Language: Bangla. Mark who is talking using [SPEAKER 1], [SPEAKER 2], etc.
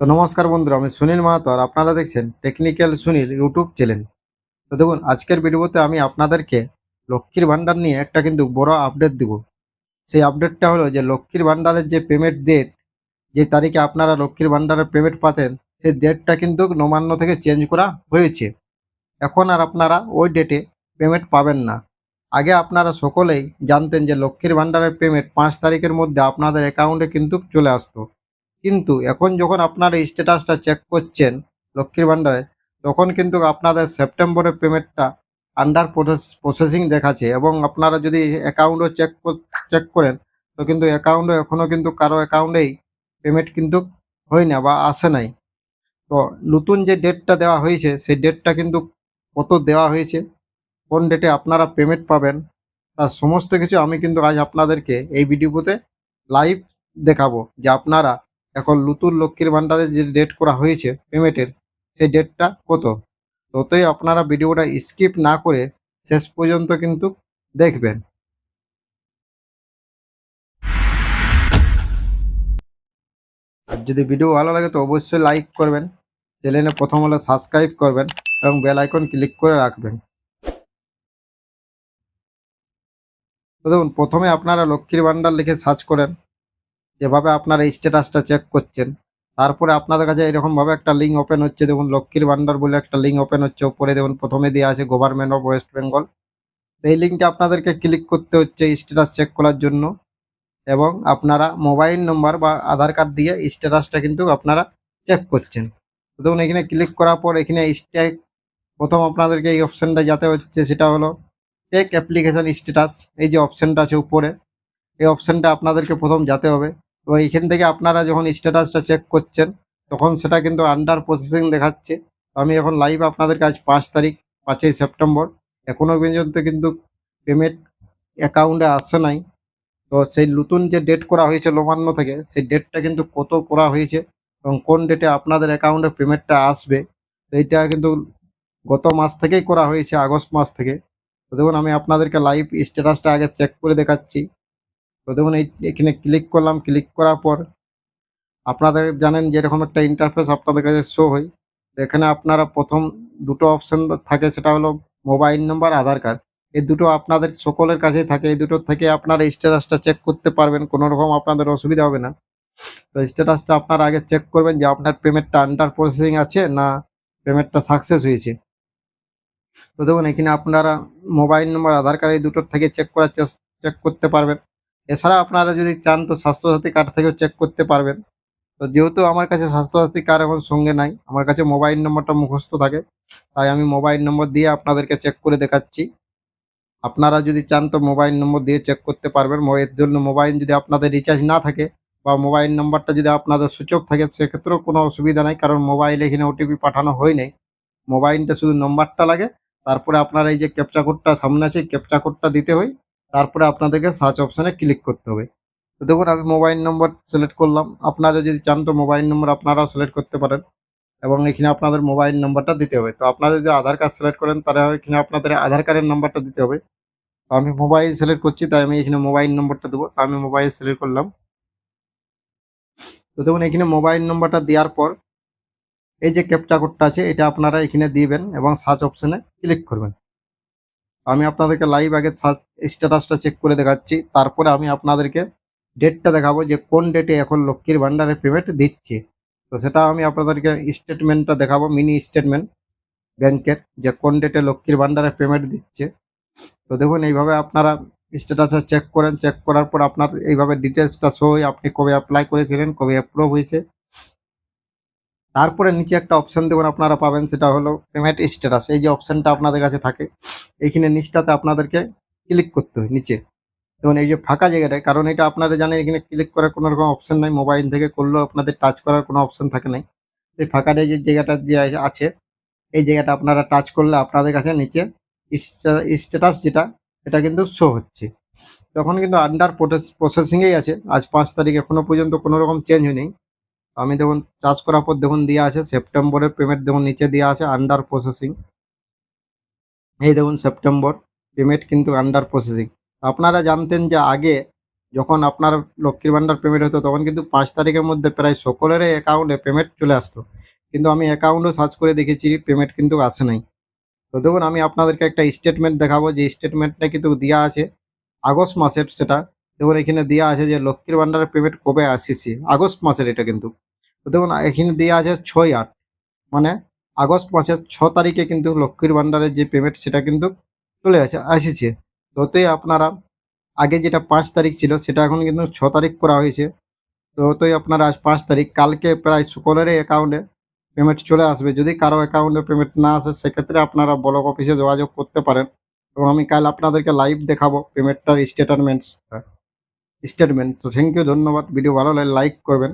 [SPEAKER 1] তো নমস্কার বন্ধুরা, আমি সুনীল মাহাতো আর আপনারা দেখছেন টেকনিক্যাল সুনীল ইউটিউব চ্যানেল। তো দেখুন, আজকের ভিডিওতে আমি আপনাদেরকে লক্ষ্মীর ভাণ্ডার নিয়ে একটা কিন্তু বড় আপডেট দিব। সেই আপডেটটা হলো যে লক্ষ্মীর ভাণ্ডারের যে পেমেন্ট ডেট যে তারিখে আপনারা লক্ষ্মীর ভাণ্ডারের পেমেন্ট পাতেন, সেই ডেটটা কিন্তু নবান্ন থেকে চেঞ্জ করা হয়েছে। এখন আর আপনারা ওই ডেটে পেমেন্ট পাবেন না। আগে আপনারা সকলেই জানতেন যে লক্ষ্মীর ভাণ্ডারের পেমেন্ট পাঁচ তারিখের মধ্যে আপনাদের অ্যাকাউন্টে কিন্তু চলে আসতো। কিন্তু এখন যখন আপনারা স্ট্যাটাসটা চেক করছেন লক্ষ্মীর ভাণ্ডারে, তখন কিন্তু আপনাদের সেপ্টেম্বরের পেমেন্টটা আন্ডার প্রসেসিং দেখাচ্ছে এবং আপনারা যদি অ্যাকাউন্টও চেক চেক করেন, তো কিন্তু অ্যাকাউন্টও এখনও কিন্তু কারও অ্যাকাউন্টেই পেমেন্ট কিন্তু হয় না বা আসে নাই। তো নতুন যে ডেটটা দেওয়া হয়েছে, সেই ডেটটা কিন্তু কত দেওয়া হয়েছে, কোন ডেটে আপনারা পেমেন্ট পাবেন, তার সমস্ত কিছু আমি কিন্তু আজ আপনাদেরকে এই ভিডিওতে লাইভ দেখাবো, যে আপনারা এখন লুতুর লক্ষ্মীর ভান্ডারে যে ডেট করা হয়েছে পেমেন্টের সেই ডেটটা কত? ততই আপনারা ভিডিওটা স্কিপ না করে শেষ পর্যন্ত কিন্তু দেখবেন। আর যদি ভিডিও ভালো লাগে তো অবশ্যই লাইক করবেন চ্যানেলে প্রথম হলে সাবস্ক্রাইব করবেন এবং বেল আইকন ক্লিক করে রাখবেন। তো দেখুন, প্রথমে আপনারা লক্ষ্মীর ভান্ডার লিখে সার্চ করেন। যেভাবে আপনারা স্ট্যাটাসটা চেক করছেন, তারপরে আপনাদের কাছে এরকমভাবে একটা লিঙ্ক ওপেন হচ্ছে, দেখুন লক্ষ্মীর ভান্ডার বলে একটা লিঙ্ক ওপেন হচ্ছে, উপরে দেখুন প্রথমে দেওয়া আছে গভর্নমেন্ট অফ ওয়েস্ট বেঙ্গল এই লিঙ্কটা আপনাদেরকে ক্লিক করতে হচ্ছে স্ট্যাটাস চেক করার জন্য, এবং আপনারা মোবাইল নম্বর বা আধার কার্ড দিয়ে স্ট্যাটাসটা কিন্তু আপনারা চেক করছেন। দেখুন এখানে ক্লিক করার পর এখানে স্টেক প্রথম আপনাদেরকে এই অপশানটা যাতে হচ্ছে সেটা হলো টেক অ্যাপ্লিকেশন স্ট্যাটাস এই যে অপশানটা আছে উপরে, এই অপশানটা আপনাদেরকে প্রথম যেতে হবে। এবং এখান থেকে আপনারা যখন স্ট্যাটাসটা চেক করছেন, তখন সেটা কিন্তু আন্ডার প্রসেসিং দেখাচ্ছে। আমি এখন লাইভ আপনাদের কাছে পাঁচ তারিখ, পাঁচই সেপ্টেম্বর। এখনও পর্যন্ত কিন্তু পেমেন্ট অ্যাকাউন্টে আসে নাই। তো সেই নতুন যে ডেট করা হয়েছে নবান্ন থেকে, সেই ডেটটা কিন্তু কত করা হয়েছে এবং কোন ডেটে আপনাদের অ্যাকাউন্টে পেমেন্টটা আসবে, এইটা কিন্তু গত মাস থেকেই করা হয়েছে, আগস্ট মাস থেকে। তো দেখুন, আমি আপনাদেরকে লাইভ স্ট্যাটাসটা আগে চেক করে দেখাচ্ছি। তো দেখুন, এই এখানে ক্লিক করলাম ক্লিক করার পর আপনাদের জানেন যে এরকম একটা ইন্টারফেস আপনাদের কাছে শো হয়। তো এখানে আপনারা প্রথম দুটো অপশান থাকে, সেটা হলো মোবাইল নম্বর আধার কার্ড এই দুটো আপনাদের সকলের কাছেই থাকে, এই দুটো থেকে আপনারা স্ট্যাটাসটা চেক করতে পারবেন, কোনো রকম আপনাদের অসুবিধা হবে না। তো স্ট্যাটাসটা আপনারা আগে চেক করবেন যে আপনার পেমেন্টটা আন্ডার প্রসেসিং আছে না পেমেন্টটা সাকসেস হয়েছে। তো দেখুন, এখানে আপনারা মোবাইল নম্বর আধার কার্ড এই দুটোর থেকে চেক করার চেক করতে পারবেন। এছাড়া আপনারা যদি চান তো স্বাস্থ্যসাথী কার্ড থেকেও চেক করতে পারবেন। তো যেহেতু আমার কাছে স্বাস্থ্যসাথী কার্ড এখন সঙ্গে নাই, আমার কাছে মোবাইল নম্বরটা মুখস্থ থাকে, তাই আমি মোবাইল নম্বর দিয়ে আপনাদেরকে চেক করে দেখাচ্ছি। আপনারা যদি চান তো মোবাইল নম্বর দিয়ে চেক করতে পারবেন এর জন্য মোবাইল যদি আপনাদের রিচার্জ না থাকে বা মোবাইল নম্বরটা যদি আপনাদের সূচক থাকে, সেক্ষেত্রেও কোনো অসুবিধা নাই, কারণ মোবাইল এখানে ওটিপি পাঠানো হয় নাই। মোবাইলটা শুধু নম্বরটা লাগে, তারপরে আপনারা এই যে ক্যাপচা কোডটা সামনে আছে ক্যাপচা কোডটা দিতে হয়। তারপরে আপনাদেরকে সার্চ অপশানে ক্লিক করতে হবে। তো দেখুন, আমি মোবাইল নম্বর সিলেক্ট করলাম। আপনারা যদি চান তো মোবাইল নম্বর আপনারাও সিলেক্ট করতে পারেন এবং এখানে আপনাদের মোবাইল নম্বরটা দিতে হবে। তো আপনাদের যে আধার কার্ড সিলেক্ট করেন, তারা এখানে আপনাদের আধার কার্ডের নাম্বারটা দিতে হবে। তো আমি মোবাইল সিলেক্ট করছি, তাই আমি এখানে মোবাইল নম্বরটা দেবো। তো আমি মোবাইল সিলেক্ট করলাম। তো দেখুন, এখানে মোবাইল নম্বরটা দেওয়ার পর এই যে ক্যাপচা কোডটা আছে, এটা আপনারা এখানে দিবেন এবং সার্চ অপশানে ক্লিক করবেন। আমি আপনাদেরকে লাইভ আগে স্ট্যাটাসটা চেক করে দেখাচ্ছি, তারপরে আমি আপনাদেরকে ডেটটা দেখাবো যে কোন ডেটে এখন লক্ষ্মীর ভাণ্ডারে পেমেন্ট দিচ্ছে। তো সেটা আমি আপনাদেরকে স্টেটমেন্টটা দেখাবো মিনি স্টেটমেন্ট ব্যাংকের যে কোন ডেটে লক্ষ্মীর ভাণ্ডারে পেমেন্ট দিচ্ছে। তো দেখুন, এইভাবে আপনারা স্ট্যাটাসে চেক করেন চেক করার পর আপনার এইভাবে ডিটেলসটা শো হয় আপনি কবে অ্যাপ্লাই করেছিলেন, কবে অ্যাপ্রুভ হয়েছে। তারপরে নিচে একটা অপশন দেখুন আপনারা পাবেন, সেটা হলো পেমেন্ট স্ট্যাটাস এই যে অপশনটা আপনাদের কাছে থাকে, এইখানে নিচটাতে আপনাদেরকে ক্লিক করতে হয়, নিচে। দেখুন, এই যে ফাঁকা জায়গাটায়, কারণ এটা আপনারা জানেন, এখানে ক্লিক করার কোনো রকম অপশন নাই মোবাইল থেকে করলেও আপনাদের টাচ করার কোনো অপশন থাকে নাই। এই ফাঁকাটায় যে জায়গাটা যে আছে, এই জায়গাটা আপনারা টাচ করলে আপনাদের কাছে নিচে স্ট্যাটাস যেটা, সেটা কিন্তু শো হচ্ছে। তখন কিন্তু আন্ডার প্রসেসিংয়েই আছে। আজ পাঁচ তারিখ, এখনও পর্যন্ত কোনো রকম চেঞ্জ হয়নি। আমি দেখুন চার্জ করার পর দেখুন দেওয়া আছে, সেপ্টেম্বরের পেমেন্ট দেখুন নিচে দেওয়া আছে আন্ডার প্রসেসিং এই দেখুন, সেপ্টেম্বর পেমেন্ট কিন্তু আন্ডার প্রসেসিং আপনারা জানতেন যে আগে যখন আপনার লক্ষ্মীর ভান্ডার পেমেন্ট হতো, তখন কিন্তু পাঁচ তারিখের মধ্যে প্রায় সকলেরই অ্যাকাউন্টে পেমেন্ট চলে আসতো। কিন্তু আমি অ্যাকাউন্টও সার্চ করে দেখেছি, পেমেন্ট কিন্তু আসে নাই। তো দেখুন, আমি আপনাদেরকে একটা স্টেটমেন্ট দেখাবো, যে স্টেটমেন্টটা কিন্তু দেওয়া আছে আগস্ট মাসের সেটা। দেখুন, এখানে দেওয়া আছে যে লক্ষ্মীর ভান্ডারের পেমেন্ট কবে আসিছে, আগস্ট মাসের এটা কিন্তু। দেখুন, এখানে দেওয়া আছে ছয় আট। মানে আগস্ট মাসের ছ তারিখে কিন্তু লক্ষ্মীর ভান্ডারের যে পেমেন্ট সেটা কিন্তু চলে আসে, আসিছে। ততই আপনারা আগে যেটা পাঁচ তারিখ ছিল, সেটা এখন কিন্তু ছ তারিখ করা হয়েছে। তো ততই আপনারা আজ পাঁচ তারিখ, কালকে প্রায় সকলেরই অ্যাকাউন্টে পেমেন্ট চলে আসবে। যদি কারও অ্যাকাউন্টে পেমেন্ট না আসে, সেক্ষেত্রে আপনারা ব্লক অফিসে যোগাযোগ করতে পারেন। এবং আমি কাল আপনাদেরকে লাইভ দেখাবো পেমেন্টটার স্টেটমেন্ট স্টেটমেন্ট তো থ্যাংক ইউ ধন্যবাদ। ভিডিও ভালো লাগলে লাইক করবেন।